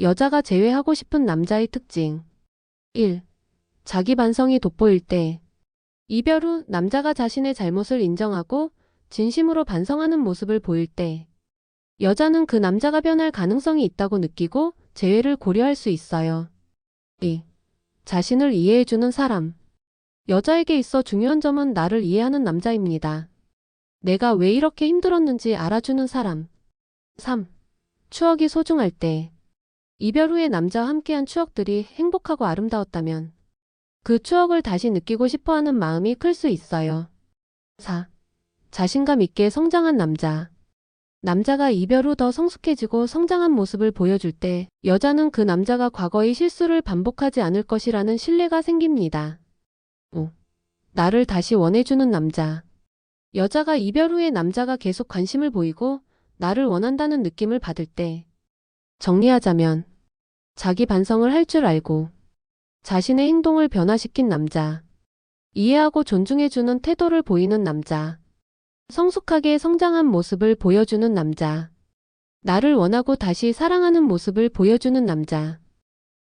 여자가 제외하고 싶은 남자의 특징. 1. 자기 반성이 돋보일 때. 이별 후 남자가 자신의 잘못을 인정하고 진심으로 반성하는 모습을 보일 때. 여자는 그 남자가 변할 가능성이 있다고 느끼고 재회를 고려할 수 있어요. 2. 자신을 이해해주는 사람. 여자에게 있어 중요한 점은 나를 이해하는 남자입니다. 내가 왜 이렇게 힘들었는지 알아주는 사람. 3. 추억이 소중할 때. 이별 후에 남자와 함께한 추억들이 행복하고 아름다웠다면 그 추억을 다시 느끼고 싶어 하는 마음이 클 수 있어요. 4. 자신감 있게 성장한 남자. 남자가 이별 후 더 성숙해지고 성장한 모습을 보여줄 때 여자는 그 남자가 과거의 실수를 반복하지 않을 것이라는 신뢰가 생깁니다. 5. 나를 다시 원해주는 남자. 여자가 이별 후에 남자가 계속 관심을 보이고 나를 원한다는 느낌을 받을 때 정리하자면 자기 반성을 할 줄 알고 자신의 행동을 변화시킨 남자. 이해하고 존중해주는 태도를 보이는 남자. 성숙하게 성장한 모습을 보여주는 남자. 나를 원하고 다시 사랑하는 모습을 보여주는 남자.